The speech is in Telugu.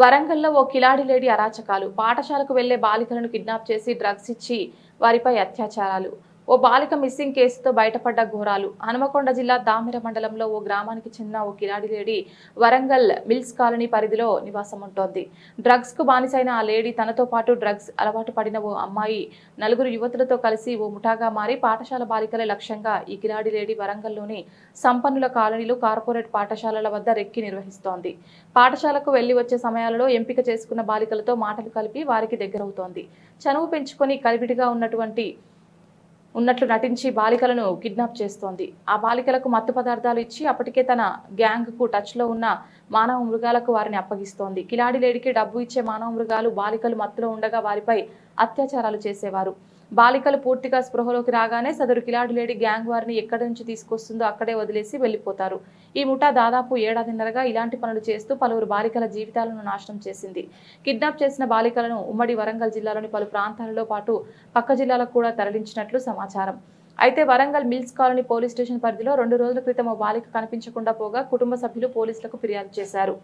వరంగల్లో ఓ కిలాడి లేడీ అరాచకాలు. పాఠశాలకు వెళ్ళే బాలికలను కిడ్నాప్ చేసి డ్రగ్స్ ఇచ్చి వారిపై అత్యాచారాలు. ఓ బాలిక మిస్సింగ్ కేసుతో బయటపడ్డ ఘోరాలు. హనుమకొండ జిల్లా దామిర మండలంలో ఓ గ్రామానికి చెందిన ఓ కిరాడి లేడీ వరంగల్ మిల్స్ కాలనీ పరిధిలో నివాసం ఉంటోంది డ్రగ్స్కు బానిసైన ఆ లేడీ తనతో పాటు డ్రగ్స్ అలవాటు పడిన ఓ అమ్మాయి నలుగురు యువతులతో కలిసి ఓ ముఠాగా మారి పాఠశాల బాలికలే లక్ష్యంగా ఈ కిలాడి లేడీ వరంగల్లోని సంపన్నుల కాలనీలు కార్పొరేట్ పాఠశాలల వద్ద రెక్కి నిర్వహిస్తోంది. పాఠశాలకు వెళ్ళి వచ్చే సమయాలలో ఎంపిక చేసుకున్న బాలికలతో మాటలు కలిపి వారికి దగ్గరవుతోంది. చనువు పెంచుకొని కలిపిటిగా ఉన్నటువంటి ఉన్నట్లు నటించి బాలికలను కిడ్నాప్ చేస్తోంది. ఆ బాలికలకు మత్తు పదార్థాలు ఇచ్చి అప్పటికే తన గ్యాంగ్కు టచ్లో ఉన్న మానవ మృగాలకు వారిని అప్పగిస్తోంది. కిలాడి లేడికి డబ్బు ఇచ్చే మానవ మృగాలు బాలికలు మత్తులో ఉండగా వారిపై అత్యాచారాలు చేసేవారు. బాలికలు పూర్తిగా స్పృహలోకి రాగానే సదరు కిలాడి లేడీ గ్యాంగ్ వారిని ఎక్కడి నుంచి తీసుకొస్తుందో అక్కడే వదిలేసి వెళ్ళిపోతారు ఈ ముఠా దాదాపు ఏడాదిన్నరగా ఇలాంటి పనులు చేస్తూ పలువురు బాలికల జీవితాలను నాశనం చేసింది. కిడ్నాప్ చేసిన బాలికలను ఉమ్మడి వరంగల్ జిల్లాలోని పలు ప్రాంతాలలో పాటు పక్క జిల్లాలకు కూడా తరలించినట్లు సమాచారం. అయితే Warangal mills colony police station పరిధిలో రెండు రోజుల క్రితం ఓ బాలిక కనిపించకుండా పోగా కుటుంబ సభ్యులు పోలీసులకు ఫిర్యాదు చేశారు.